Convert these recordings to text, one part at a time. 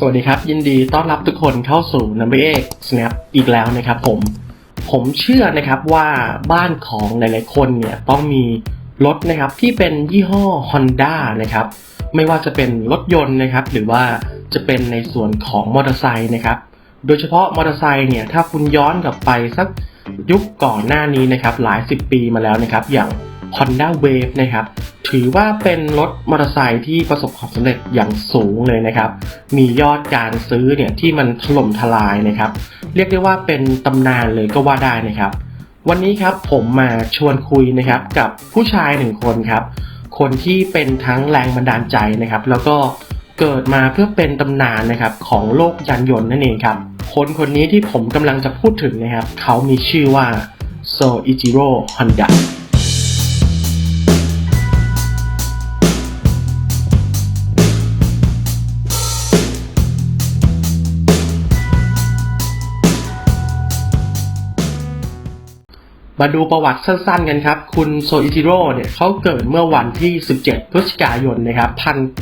สวัสดีครับ ยินดีต้อนรับทุกคนเข้าสู่ Number 8 Snap อีกแล้วนะครับผมผมเชื่อนะครับว่าบ้านของหลายๆคนเนี่ยต้องมีรถนะครับที่เป็นยี่ห้อ Honda นะครับไม่ว่าจะเป็นรถยนต์นะครับหรือว่าจะเป็นในส่วนของมอเตอร์ไซค์นะครับโดยเฉพาะมอเตอร์ไซค์เนี่ยถ้าคุณย้อนกลับไปสักยุคก่อนหน้านี้นะครับหลายสิบปีมาแล้วนะครับอย่าง Honda Wave นะครับถือว่าเป็นรถมอเตอร์ไซค์ที่ประสบความสำเร็จอย่างสูงเลยนะครับ มียอดการซื้อเนี่ยที่มันถล่มทลายนะครับ เรียกได้ว่าเป็นตำนานเลยก็ว่าได้นะครับ วันนี้ครับผมมาชวนคุยนะครับกับผู้ชายหนึ่งคนครับ คนที่เป็นทั้งแรงบันดาลใจนะครับ แล้วก็เกิดมาเพื่อเป็นตำนานนะครับของโลกยานยนต์นั่นเองครับ คนคนนี้ที่ผมกำลังจะพูดถึงนะครับ เขามีชื่อว่าโซอิจิโร่ฮอนดะ มาดูประวัติสั้นๆกันครับ คุณโซอิจิโร่เนี่ยเขาเกิดเมื่อวันที่ 17 พฤศจิกายนนะครับ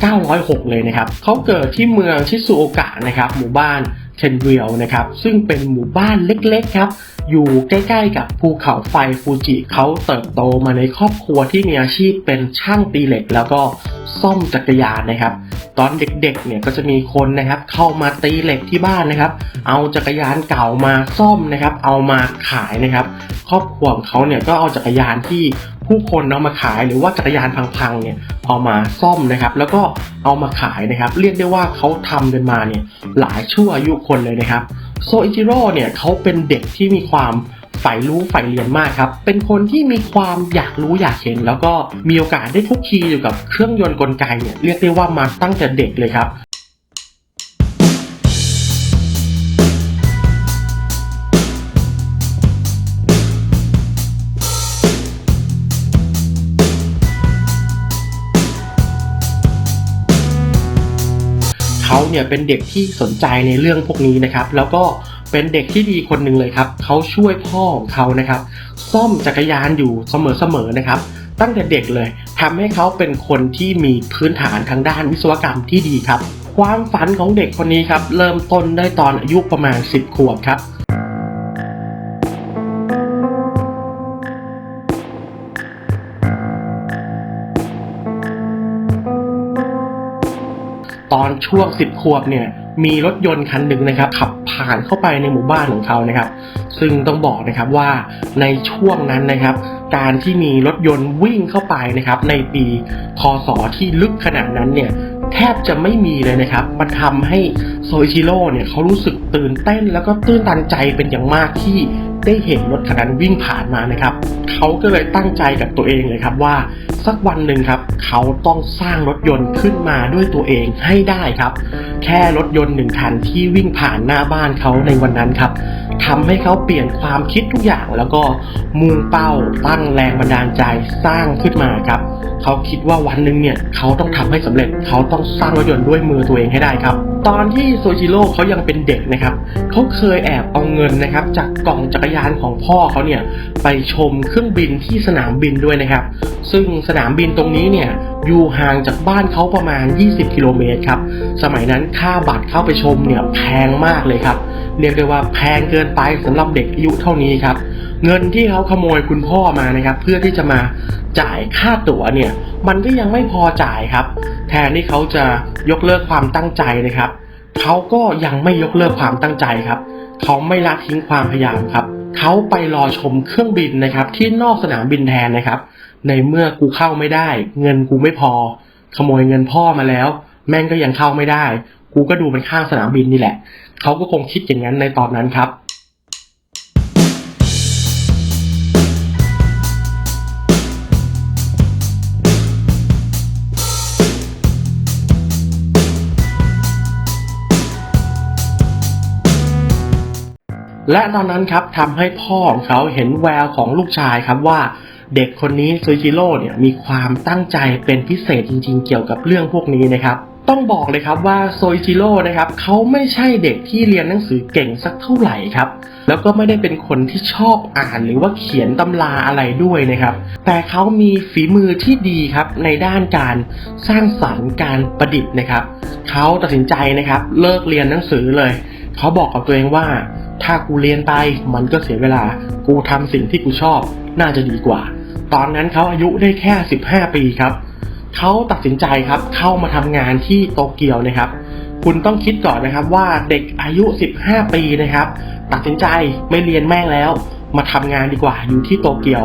1906 เลยนะครับ เขาเกิดที่เมืองชิซูโอกะนะครับ หมู่บ้าน เทนเรียลนะครับซึ่งเป็นหมู่บ้านเล็กๆครับอยู่ใกล้ๆ กับภูเขาไฟฟูจิเขาเติบโตมาในครอบครัวที่มีอาชีพเป็นช่างตีเหล็ก แล้วก็ซ่อมจักรยานนะครับ ตอนเด็กๆเนี่ยก็จะมีคนนะครับเข้ามาตีเหล็กที่บ้านนะครับ เอาจักรยานเก่ามาซ่อมนะครับ เอามาขายนะครับ ครอบครัวของเขาเนี่ยก็เอาจักรยานที่ ผู้คนเอามาขายหรือว่าจักรยานพังๆเนี่ยเอามาซ่อมนะครับ แล้วก็เอามาขายนะครับ เรียกได้ว่าเขาทำกันมาเนี่ยหลายชั่วอายุคนเลยนะครับโซอิจิโร่เนี่ยเขาเป็นเด็กที่มีความใฝ่รู้ใฝ่เรียนมากครับ เป็นคนที่มีความอยากรู้อยากเห็น แล้วก็มีโอกาสได้คลุกคีอยู่กับเครื่องยนต์กลไกเนี่ยเรียกได้ว่ามาตั้งแต่เด็กเลยครับ เขาเนี่ยเป็นเด็กที่สนใจในเรื่องพวกนี้นะครับ แล้วก็เป็นเด็กที่ดีคนหนึ่งเลยครับเขาช่วยพ่อของเขานะครับ ซ่อมจักรยานอยู่เสมอๆนะครับ ตั้งแต่เด็กเลยทำให้เขาเป็นคนที่มีพื้นฐานทางด้านวิศวกรรมที่ดีครับ ความฝันของเด็กคนนี้ครับเริ่มต้นได้ตอนอายุประมาณ 10 ขวบครับ ตอนช่วง 10 ขวบเนี่ยมีรถยนต์คันหนึ่งนะครับขับผ่านเข้าไปในหมู่บ้านของเขานะครับ ซึ่งต้องบอกนะครับว่าในช่วงนั้นนะครับ การที่มีรถยนต์วิ่งเข้าไปนะครับ ในปีคศที่ลึกขนาดนั้นเนี่ยแทบจะไม่มีเลยนะครับ มันทำให้โซอิชิโร่เนี่ยเขารู้สึกตื่นเต้นแล้วก็ตื้นตันใจเป็นอย่างมากที่ ได้เห็นรถคันนั้นวิ่งผ่านมานะครับ เขาก็เลยตั้งใจกับตัวเองเลยครับว่าสักวันหนึ่งครับ เขาต้องสร้างรถยนต์ขึ้นมาด้วยตัวเองให้ได้ครับ แค่รถยนต์หนึ่งคันที่วิ่งผ่านหน้าบ้านเขาในวันนั้นครับ ทำให้เขาเปลี่ยนความคิดทุกอย่าง แล้วก็มุ่งเป้าตั้งแรงบันดาลใจสร้างขึ้นมาครับ เขาคิดว่าวันหนึ่งเนี่ยเขาต้องทำให้สำเร็จ เขาต้องสร้างรถยนต์ด้วยมือตัวเองให้ได้ครับ ตอนที่โซจิโร่เขายังเป็นเด็กนะครับ เขาเคยแอบเอาเงินนะครับ จากกล่องจักรยานของพ่อเขาเนี่ยไปชมเครื่องบินที่สนามบินด้วยนะครับ ซึ่งสนามบินตรงนี้เนี่ยอยู่ห่างจากบ้านเขาประมาณ 20 กิโลเมตรครับ สมัยนั้นค่าบัตรเข้าไปชมเนี่ยแพงมากเลยครับ เรียกได้ว่าแพงเกินไปสำหรับเด็กอายุเท่านี้ครับ เงินที่เขาขโมยคุณพ่อมานะครับ เพื่อที่จะมาจ่ายค่าตั๋วเนี่ย มันก็ยังไม่พอจ่ายครับ แทนที่เขาจะยกเลิกความตั้งใจนะครับเขาก็ยังไม่ยกเลิกความตั้งใจครับเขาไม่ละทิ้งความพยายามครับเขาไปรอชมเครื่องบินนะครับ ที่นอกสนามบินแทนนะครับ ในเมื่อกูเข้าไม่ได้ เงินกูไม่พอ ขโมยเงินพ่อมาแล้ว แม่งก็ยังเข้าไม่ได้ กูก็ดูมันข้างสนามบินนี่แหละ เขาก็คงคิดอย่างนั้นในตอนนั้นครับและตอนนั้นครับทำให้พ่อของเขาเห็นแววของลูกชายครับว่าเด็กคนนี้ซูจิโร่เนี่ยมีความตั้งใจเป็นพิเศษจริง ๆ เกี่ยวกับเรื่องพวกนี้นะครับ ต้องบอกเลยครับว่าโซอิจิโร่นะครับเขาไม่ใช่เด็กที่เรียนหนังสือเก่งสักเท่าไหร่ครับแล้วก็ไม่ได้เป็นคนที่ชอบอ่านหรือว่าเขียนตำราอะไรด้วยนะครับ แต่เขามีฝีมือที่ดีครับในด้านการสร้างสรรค์การประดิษฐ์นะครับเขาตัดสินใจนะครับเลิกเรียนหนังสือเลยเขาบอกกับตัวเองว่า ถ้ากูเรียนไปมันก็เสียเวลา กูทำสิ่งที่กูชอบน่าจะดีกว่า ตอนนั้นเขาอายุได้แค่ 15 ปีครับ เขาตัดสินใจครับเข้ามาทำงานที่โตเกียวนะครับ คุณต้องคิดก่อนนะครับว่าเด็กอายุ 15 ปีนะครับ ตัดสินใจไม่เรียนแม่งแล้ว มาทำงานดีกว่าอยู่ที่โตเกียว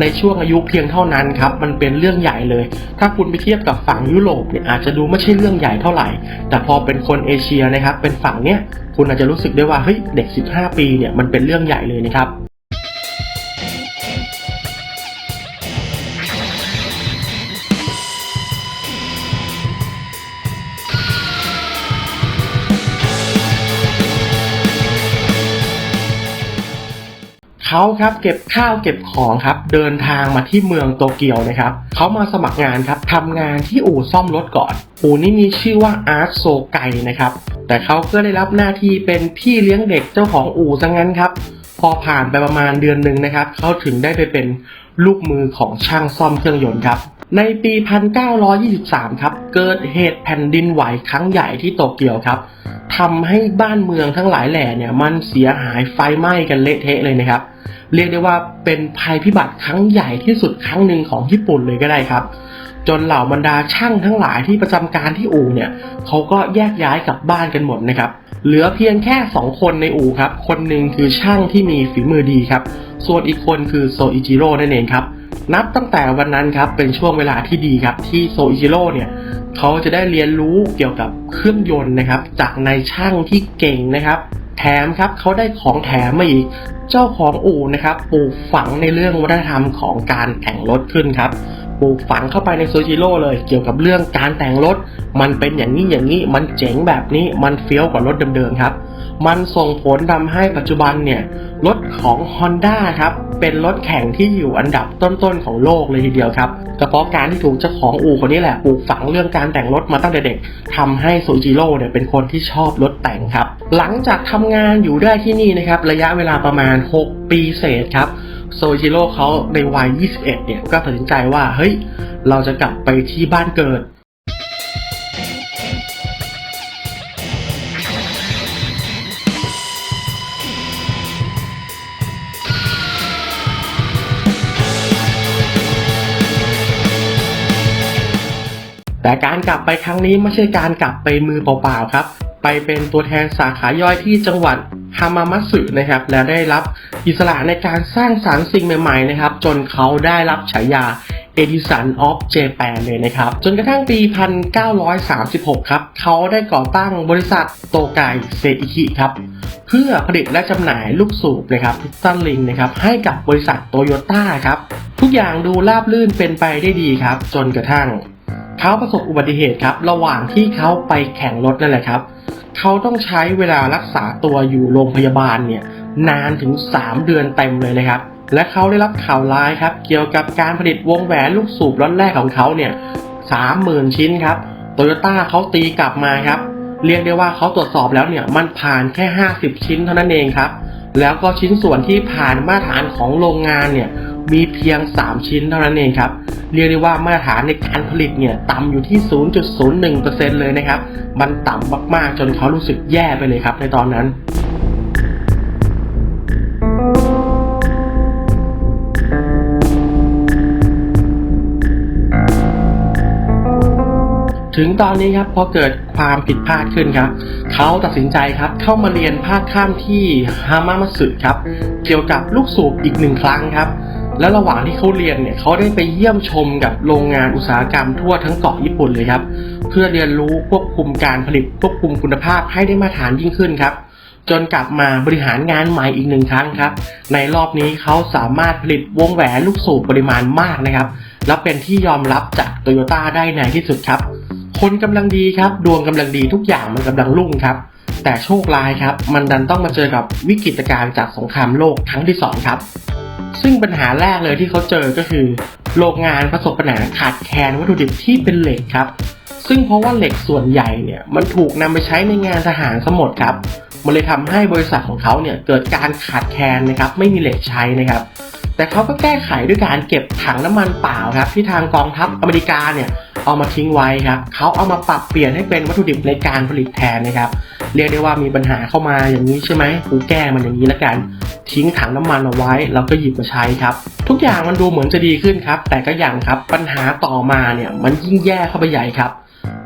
ในช่วงอายุเพียงเท่านั้นครับมันเป็นเรื่องใหญ่เลย ถ้าคุณไปเทียบกับฝั่งยุโรปเนี่ยอาจจะดูไม่ใช่เรื่องใหญ่เท่าไหร่ แต่พอเป็นคนเอเชียนะครับ เป็นฝั่งเนี้ยคุณอาจจะรู้สึกได้ว่าเฮ้ยเด็ก 15 ปีเนี่ยมันเป็นเรื่องใหญ่เลยนะครับ เขาครับเก็บข้าวเก็บของครับเดินทางมาที่เมืองโตเกียวนะครับเขามาสมัครงานครับทำงานที่อู่ซ่อมรถก่อน อู่นี้มีชื่อว่าอาร์ตโซไกนะครับแต่เขาก็ได้รับหน้าที่เป็นพี่เลี้ยงเด็กเจ้าของอู่ซะงั้นครับพอผ่านไปประมาณเดือนหนึ่งนะครับเขาถึงได้ไปเป็น ลูกมือของช่างซ่อมเครื่องยนต์ครับ ในปี 1923 ครับ เกิดเหตุแผ่นดินไหวครั้งใหญ่ที่โตเกียวครับทำให้บ้านเมืองทั้งหลายแหล่เนี่ยมันเสียหายไฟไหม้กันเละเทะเลยนะครับ เรียกได้ว่าเป็นภัยพิบัติครั้งใหญ่ที่สุดครั้งหนึ่งของญี่ปุ่นเลยก็ได้ครับ จนเหล่าบรรดาช่างทั้งหลายที่ประจำการที่อู่เนี่ยเขาก็แยกย้ายกลับบ้านกันหมดนะครับ เหลือเพียงแค่ 2 คนในอู่ครับ คนหนึ่งคือช่างที่มีฝีมือดีครับ ส่วนอีกคนคือโซอิจิโร่นั่นเองครับ นับตั้งแต่วันนั้นครับ เป็นช่วงเวลาที่ดีครับ ที่โซอิจิโร่เนี่ยเขาจะได้เรียนรู้เกี่ยวกับเครื่องยนต์นะครับ จากนายช่างที่เก่งนะครับ แถมครับเขาได้ของแถมมาอีก เจ้าของอู่นะครับปลูกฝังในเรื่องวัฒนธรรมของการแต่งรถขึ้นครับ ปลูกฝังเข้าไปในโซจิโร่เลย เกี่ยวกับเรื่องการแต่งรถ มันเป็นอย่างนี้อย่างนี้ มันเจ๋งแบบนี้ มันเฟี้ยวกว่ารถเดิมๆครับ มันส่งผลทำให้ปัจจุบันเนี่ย รถของ Honda ครับ เป็นรถแข่งที่อยู่อันดับต้นๆของโลกเลยทีเดียวครับก็เพราะการที่ถูกเจ้าของอู่คนนี้แหละปลูกฝังเรื่องการแต่งรถมาตั้งแต่เด็กทำให้โซจิโร่เนี่ยเป็นคนที่ชอบรถแต่งครับ หลังจากทำงานอยู่ได้ที่นี่นะครับ ระยะเวลาประมาณ 6 ปีเศษครับ โซจิโร่เขาในวัย 21 เนี่ย ก็ตัดสินใจว่า เฮ้ย เราจะกลับไปที่บ้านเกิด แต่การกลับไปครั้งนี้ไม่ใช่การกลับไปมือเปล่าๆครับ ไปเป็นตัวแทนสาขาย่อยที่จังหวัด ฮามามัตสึนะครับและได้รับอิสระในการสร้างสารรค์สิ่งใหม่ๆนะครับ จนเขาได้รับฉายาเอดิสันออฟเจแปนเลยนะครับ จนกระทั่งปี 1936 ครับ เขาได้ก่อตั้งบริษัทโตไกเซอิคิครับ เพื่อผลิตและจำหน่ายลูกสูบนะครับพิสตันลิงนะครับ ให้กับบริษัทโตโยต้าครับ ทุกอย่างดูราบลื่นเป็นไปได้ดีครับ จนกระทั่ง เขาประสบอุบัติเหตุครับ ระหว่างที่เขาไปแข่งรถนั่นแหละครับ เขาต้องใช้เวลารักษาตัวอยู่โรงพยาบาลเนี่ยนานถึง 3 เดือนเต็มเลยนะครับ และเขาได้รับข่าวร้ายครับ เกี่ยวกับการผลิตวงแหวนลูกสูบล็อตแรกของเขาเนี่ยสามหมื่นชิ้นครับโตโยต้าเขาตีกลับมาครับ เรียกได้ว่าเขาตรวจสอบแล้วเนี่ยมันผ่านแค่ 50 ชิ้นเท่านั้นเองครับ แล้วก็ชิ้นส่วนที่ผ่านมาตรฐานของโรงงานเนี่ย มีเพียง 3 ชิ้นเท่านั้นเองครับ เรียกได้ว่ามาตรฐานในการผลิตเนี่ยต่ำอยู่ที่ 0.01%เลยนะครับ มันต่ำมากๆ จนเขารู้สึกแย่ไปเลยครับในตอนนั้นถึงตอนนี้ครับพอเกิดความผิดพลาดขึ้นครับเขาตัดสินใจครับเข้ามาเรียนภาคข้ามที่ฮามามัสึครับ เกี่ยวกับลูกสูบอีกหนึ่งครั้งครับ และระหว่างที่เขาเรียนเนี่ยเขาได้ไปเยี่ยมชมกับโรงงานอุตสาหกรรมทั่วทั้งเกาะญี่ปุ่นเลยครับ เพื่อเรียนรู้ควบคุมการผลิตควบคุมคุณภาพให้ได้มาตรฐานยิ่งขึ้นครับ จนกลับมาบริหารงานใหม่อีกหนึ่งครั้งครับ ในรอบนี้เขาสามารถผลิตวงแหวนลูกสูบปริมาณมากนะครับ และเป็นที่ยอมรับจากโตโยต้าได้ในที่สุดครับ คนกำลังดีครับ ดวงกำลังดีทุกอย่างมันกำลังรุ่งครับแต่โชคร้ายครับ มันดันต้องมาเจอกับวิกฤตการณ์จากสงครามโลกครั้งที่สองครับ ซึ่งปัญหาแรกเลยที่เขาเจอก็คือ โรงงานประสบปัญหาขาดแคลนวัตถุดิบที่เป็นเหล็กครับ ซึ่งเพราะว่าเหล็กส่วนใหญ่เนี่ยมันถูกนำไปใช้ในงานทหารสมดครับ มันเลยทำให้บริษัทของเขาเนี่ยเกิดการขาดแคลนนะครับ ไม่มีเหล็กใช้นะครับ แต่เขาก็แก้ไขด้วยการเก็บถังน้ำมันเปล่าครับ ที่ทางกองทัพอเมริกาเนี่ยเอามาทิ้งไว้ครับเขาเอามาปรับเปลี่ยนให้เป็นวัตถุดิบในการผลิตแทนนะครับ เรียกได้ว่ามีปัญหาเข้ามาอย่างนี้ใช่ไหมกูแก้มันอย่างนี้แล้วกัน ทิ้งถังน้ำมันเอาไว้ แล้วก็หยิบมาใช้ครับ ทุกอย่างมันดูเหมือนจะดีขึ้นครับ แต่ก็อยังครับปัญหาต่อมาเนี่ยมันยิ่งแย่เข้าไปใหญ่ครับ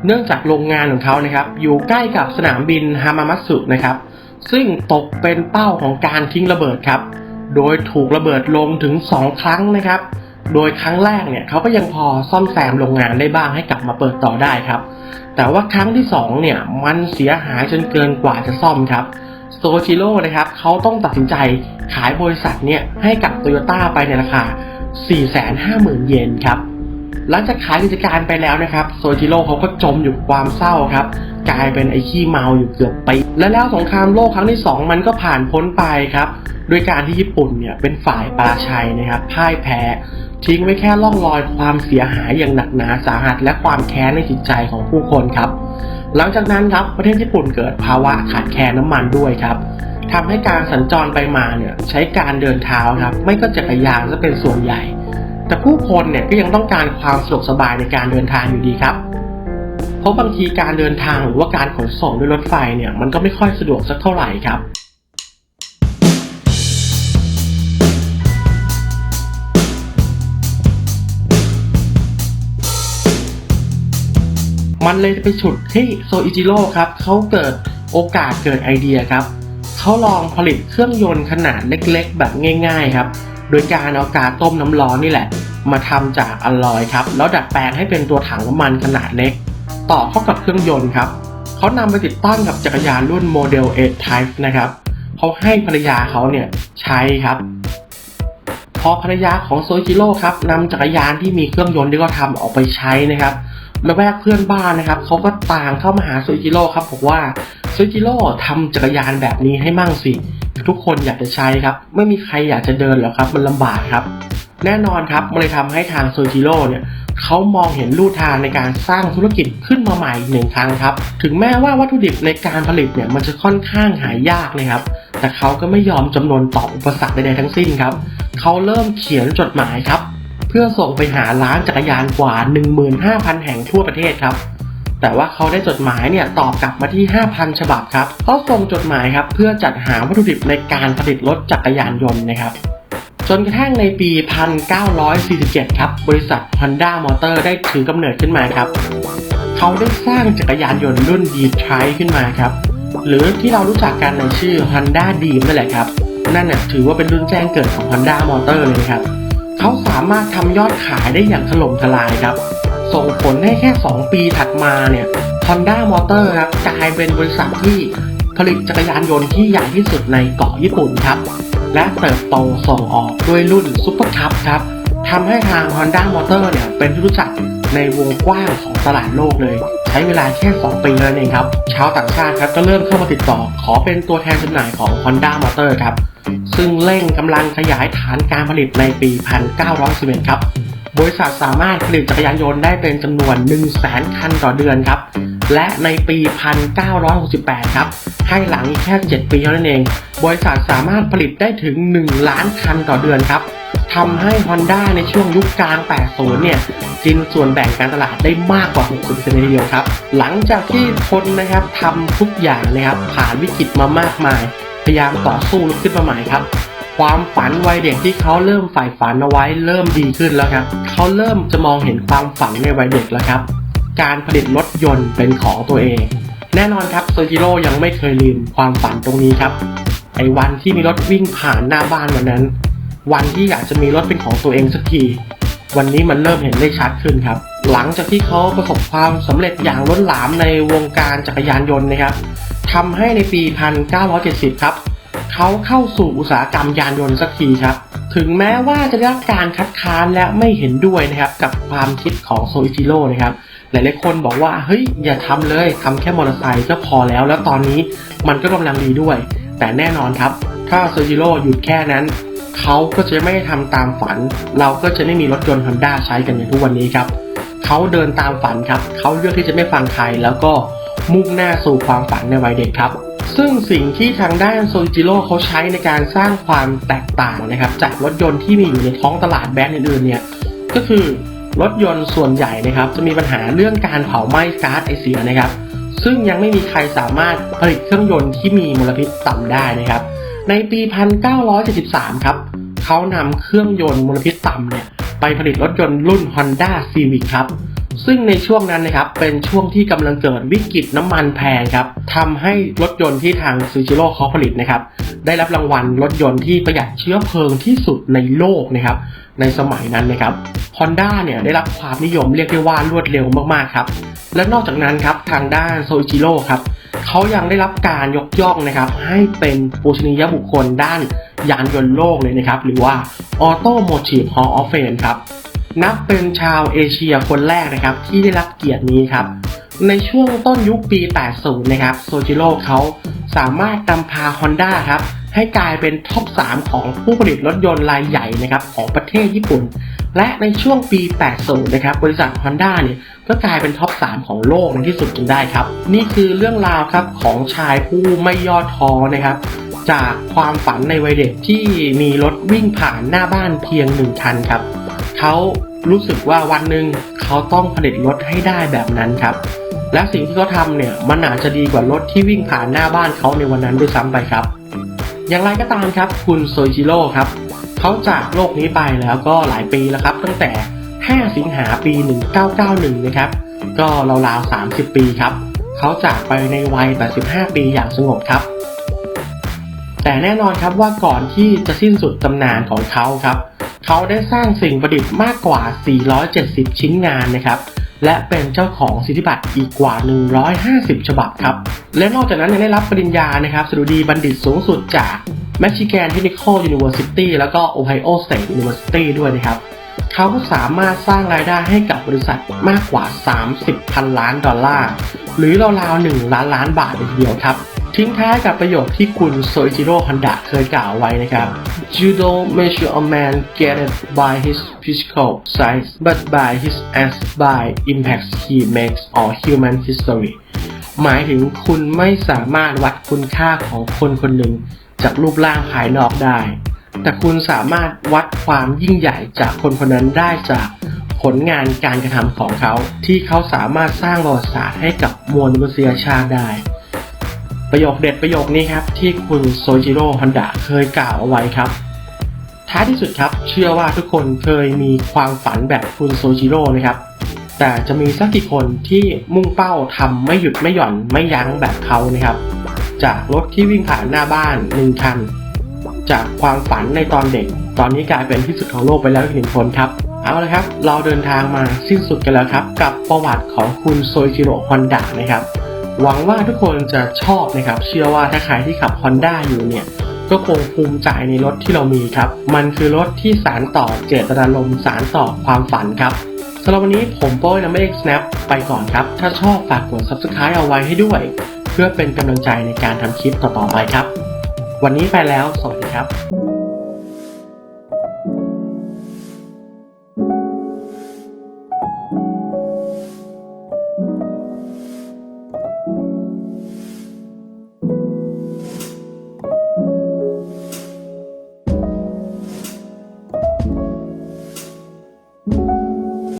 เนื่องจากโรงงานของเขานะครับ อยู่ใกล้กับสนามบินฮามามัตสึนะครับ ซึ่งตกเป็นเป้าของการทิ้งระเบิดครับ โดยถูกระเบิดลงถึง 2 ครั้งนะครับ โดยครั้งแรกเนี่ยเขาก็ยังพอซ่อมแซมโรงงานได้บ้างให้กลับมาเปิดต่อได้ครับ แต่ว่าครั้งที่2เนี่ยมันเสียหายจนเกินกว่าจะซ่อมครับ โซจิโร่นะครับเขาต้องตัดสินใจขายบริษัทเนี่ยให้กับโตโยต้าไปในราคา 450,000 เยนครับ หลังจากขายกิจการไปแล้วนะครับโซจิโร่เขาก็จมอยู่ความเศร้าครับ กลายเป็นไอ้ขี้เมาอยู่เกือบปี และแล้วสงครามโลกครั้งที่ 2 มันก็ผ่านพ้นไปครับด้วยการที่ญี่ปุ่นเนี่ยเป็นฝ่ายปราชัยนะครับพ่ายแพ้ทิ้งไว้แค่ร่องรอยความเสียหายอย่างหนักหนาสาหัส และความแค้นในจิตใจของผู้คนครับ หลังจากนั้นครับประเทศญี่ปุ่นเกิดภาวะขาดแคลนน้ำมันด้วยครับทำให้การสัญจรไปมาเนี่ยใช้การเดินเท้าครับ ไม่ก็จักรยานจะเป็นส่วนใหญ่ แต่ผู้คนเนี่ยก็ยังต้องการความสะดวกสบายในการเดินทางอยู่ดีครับเพราะบางทีการเดินทางหรือว่าการขนส่งด้วยรถไฟเนี่ยมันก็ไม่ค่อยสะดวกสักเท่าไหร่ครับ มันเลยไปฉุดที่โซอิจิโร่ครับเขาเกิดโอกาสเกิดไอเดียครับเขาลองผลิตเครื่องยนต์ขนาดเล็กๆ แบบง่าย ๆครับ โดยการเอากาต้มน้ำร้อนนี่แหละ มาทำจากอลลอยครับ แล้วดัดแปลงให้เป็นตัวถังน้ำมันขนาดเล็ก ต่อเข้ากับเครื่องยนต์ครับเขานำไปติดตั้งกับจักรยานรุ่นโมเดล8 Type นะครับเขาให้ภรรยาเขาเนี่ยใช้ครับพอภรรยาของโซจิโร่ครับนำจักรยานที่มีเครื่องยนต์ที่เขาทำออกไปใช้นะครับ แล้วแวกเพื่อนบ้านนะครับเขาก็ต่างเข้ามาหาโซจิโร่ครับบอกว่าโซจิโร่ทำจักรยานแบบนี้ให้มั่งสิ ทุกคนอยากจะใช้ครับ ไม่มีใครอยากจะเดินหรอกครับ มันลำบากครับ แน่นอนครับมันเลยทำให้ทางโซจิโร่เนี่ยเขามองเห็นลู่ทางในการสร้างธุรกิจขึ้นมาใหม่อีกหนึ่งครั้งครับ ถึงแม้ว่าวัตถุดิบในการผลิตเนี่ยมันจะค่อนข้างหายากนะครับ แต่เขาก็ไม่ยอมจำนวนต่ออุปสรรคใดๆทั้งสิ้นครับ เขาเริ่มเขียนจดหมายครับ พื่อส่งไปหาร้านจักรยานกว่า 15,000 แห่งทั่วประเทศครับ แต่ว่าเขาได้จดหมายเนี่ยตอบกลับมาที่ 5,000 ฉบับครับเขาส่งจดหมายครับเพื่อจัดหาวัตถุดิบในการผลิตรถจักรยานยนต์นะครับ จนกระทั่งในปี 1947 ครับ บริษัท Honda Motor ได้ถือกำเนิดขึ้นมาครับ เขาได้สร้างจักรยานยนต์รุ่น D-Tri ขึ้นมาครับ หรือที่เรารู้จักกันในชื่อ Honda Dream นั่นแหละครับ นั่นน่ะถือว่าเป็นรุ่นแจ้งเกิดของ Honda Motor เลยนะครับ เขาสามารถทำยอดขายได้อย่างถล่มทลายครับ ส่งผลให้แค่ 2 ปีถัดมาเนี่ย Honda Motor ครับกลายเป็นบริษัทที่ผลิตจักรยานยนต์ที่ใหญ่ที่สุดในเกาะญี่ปุ่นครับ และเติบโตส่งออกด้วยรุ่นซุปเปอร์คัพครับทำให้ทาง Honda Motor เนี่ยเป็นที่รู้จักในวงกว้างของตลาดโลกเลย ช้เวลาแค่ 2 ปีนั่นเองครับชาวต่างชาติครับก็เริ่มเข้ามาติดต่อ ขอเป็นตัวแทนจำหน่ายของ Honda Motor ครับ ซึ่งเร่งกำลังขยายฐานการผลิตในปี 1911 ครับ บริษัทสามารถผลิตจักรยานยนต์ได้เป็นจำนวน 1 0 0 0 0แคันต่อเดือนครับ และในปี 1968 ครับ ให้หลังแค่ 7 ปีเท่านั้นเอง บริษัทสามารถผลิตได้ถึง 1 ล้านคันต่อเดือนครับทำให้ Honda ในช่วงยุคกลาง 80 เนี่ยกินส่วนแบ่งการตลาดได้มากกว่า 60%เลยทีเดียวครับ หลังจากที่คนนะครับทำทุกอย่างนะครับผ่านวิกฤตมามากมาย พยายามต่อสู้ลุกขึ้นมาใหม่ครับ ความฝันวัยเด็กที่เขาเริ่มใฝ่ฝันเอาไว้เริ่มดีขึ้นแล้วครับ เขาเริ่มจะมองเห็นความฝันในวัยเด็กแล้วครับ การผลิตรถยนต์เป็นของตัวเอง แน่นอนครับโซจิโร่ยังไม่เคยลืมความฝันตรงนี้ครับ ไอ้วันที่มีรถวิ่งผ่านหน้าบ้านวันนั้น วันที่อยากจะมีรถเป็นของตัวเองสักที วันนี้มันเริ่มเห็นได้ชัดขึ้นครับ หลังจากที่เขาประสบความสำเร็จอย่างล้นหลามในวงการจักรยานยนต์นะครับทำให้ในปี 1970 ครับ เขาเข้าสู่อุตสาหกรรมยานยนต์สักทีครับ ถึงแม้ว่าจะได้รับการคัดค้านและไม่เห็นด้วยนะครับกับความคิดของโซอิจิโร่นะครับหลายๆคนบอกว่าเฮ้ยอย่าทำเลยทำแค่มอเตอร์ไซค์ก็พอแล้ว แล้วตอนนี้มันก็กำลังดีด้วย แต่แน่นอนครับ ถ้าโซจิโร่หยุดแค่นั้นเขาก็จะไม่ได้ทำตามฝัน เราก็จะไม่มีรถยนต์ Honda ใช้กันในทุกวันนี้ครับเขาเดินตามฝันครับเขาเลือกที่จะไม่ฟังใครแล้วก็มุ่งหน้าสู่ความฝันในวัยเด็กครับ ซึ่งสิ่งที่ทางด้านโซจิโร่เขาใช้ในการสร้างความแตกต่างนะครับ จากรถยนต์ที่มีอยู่ในท้องตลาดแบรนด์อื่นๆเนี่ยก็คือรถยนต์ส่วนใหญ่นะครับ จะมีปัญหาเรื่องการเผาไหม้ก๊าซไอเสียนะครับ ซึ่งยังไม่มีใครสามารถผลิตเครื่องยนต์ที่มีมลพิษต่ำได้นะครับ ในปี 1973 ครับเขานำเครื่องยนต์มลพิษต่ำเนี่ยไปผลิตรถยนต์รุ่น Honda Civic ครับ ซึ่งในช่วงนั้นนะครับเป็นช่วงที่กำลังเกิดวิกฤตน้ำมันแพงครับทำให้รถยนต์ที่ทางซูจิโร่เขาผลิตนะครับได้รับรางวัลรถยนต์ที่ประหยัดเชื้อเพลิงที่สุดในโลกนะครับในสมัยนั้นนะครับ Honda เนี่ยได้รับความนิยมเรียกได้ว่ารวดเร็วมากๆครับและนอกจากนั้นครับทางด้านโซจิโร่ครับเขายังได้รับการยกย่องนะครับ ให้เป็นปูชนียบุคคลด้านยานยนต์โลกเลยนะครับ หรือว่า Automotive Hall of Fame ครับ นับเป็นชาวเอเชียคนแรกนะครับที่ได้รับเกียรตินี้ครับ ในช่วงต้นยุคปี 80 นะครับโซจิโร่เขาสามารถนำพา Honda ครับให้กลายเป็นท็อป 3 ของผู้ผลิตรถยนต์รายใหญ่นะครับของประเทศญี่ปุ่น และในช่วงปี 80 นะครับบริษัท Honda เนี่ยก็กลายเป็นท็อป 3 ของโลกในที่สุดจนได้ครับ นี่คือเรื่องราวครับของชายผู้ไม่ย่อท้อนะครับ จากความฝันในวัยเด็กที่มีรถวิ่งผ่านหน้าบ้านเพียงหนึ่งคันครับ เขารู้สึกว่าวันหนึ่งเขาต้องผลิตรถให้ได้แบบนั้นครับ และสิ่งที่เขาทำเนี่ยมันอาจจะดีกว่ารถที่วิ่งผ่านหน้าบ้านเขาในวันนั้นด้วยซ้ำไปครับ อย่างไรก็ตามครับ คุณโซจิโร่ครับเขาจากโลกนี้ไปแล้วก็หลายปีแล้วครับ ตั้งแต่ 5 สิงหาปี 1991 นะครับ ก็ราวๆ 30 ปีครับเขาจากไปในวัย 85 ปีอย่างสงบครับ แต่แน่นอนครับว่าก่อนที่จะสิ้นสุดตำนานของเขาครับ เขาได้สร้างสิ่งประดิษฐ์มากกว่า 470 ชิ้นงานนะครับ และเป็นเจ้าของสิทธิบัตรอีกกว่า 150 ฉบับครับ และนอกจากนั้นยังได้รับปริญญานะครับสดุดีบัณฑิตสูงสุดจาก Michigan Technical University แล้วก็ Ohio State University ด้วยนะครับ เขาสามารถสร้างรายได้ให้กับบริษัทมากกว่า 30 พันล้านดอลลาร์ หรือราวๆ 1 ล้านล้านบาทเลยทีเดียวครับ ทิ้งท้ายกับประโยคที่คุณโซอิจิโร่ฮอนดะเคยกล่าวไว้นะครับ You don't measure a man get it by his physical size but by his acts by impacts he makes on human history หมายถึงคุณไม่สามารถวัดคุณค่าของคนคนหนึ่งจากรูปร่างภายนอกได้ แต่คุณสามารถวัดความยิ่งใหญ่จากคนคนนั้นได้จากผลงานการกระทำของเขา ที่เขาสามารถสร้างประวัติศาสตร์ให้กับมวลมนุษยชาติได้ ประโยคเด็ดประโยคนี้ครับ ที่คุณโซจิโร่ฮอนดะเคยกล่าวเอาไว้ครับ ท้ายที่สุดครับ เชื่อว่าทุกคนเคยมีความฝันแบบคุณโซจิโร่นะครับ แต่จะมีสักกี่คนที่มุ่งเป้าทำไม่หยุดไม่หย่อนไม่ยั้งแบบเขานะครับ จากรถที่วิ่งผ่านหน้าบ้านหนึ่งคัน จากความฝันในตอนเด็ก ตอนนี้กลายเป็นที่สุดของโลกไปแล้วอีกหนึ่งคนครับเอาละครับ เราเดินทางมาสิ้นสุดกันแล้วครับ กับประวัติของคุณโซจิโร่ฮอนดะนะครับ หวังว่าทุกคนจะชอบนะครับ เชื่อว่าถ้าใครที่ขับ Honda อยู่เนี่ย ก็คงภูมิใจในรถที่เรามีครับ มันคือรถที่สารต่อเจตนารมณ์สารต่อความฝันครับสำหรับวันนี้ผมโป้ยและไม่เอก snap ไปก่อนครับ ถ้าชอบฝากกด subscribe เอาไว้ให้ด้วย เพื่อเป็นกำลังใจในการทำคลิปต่อๆไปครับ วันนี้ไปแล้ว สวัสดีครับ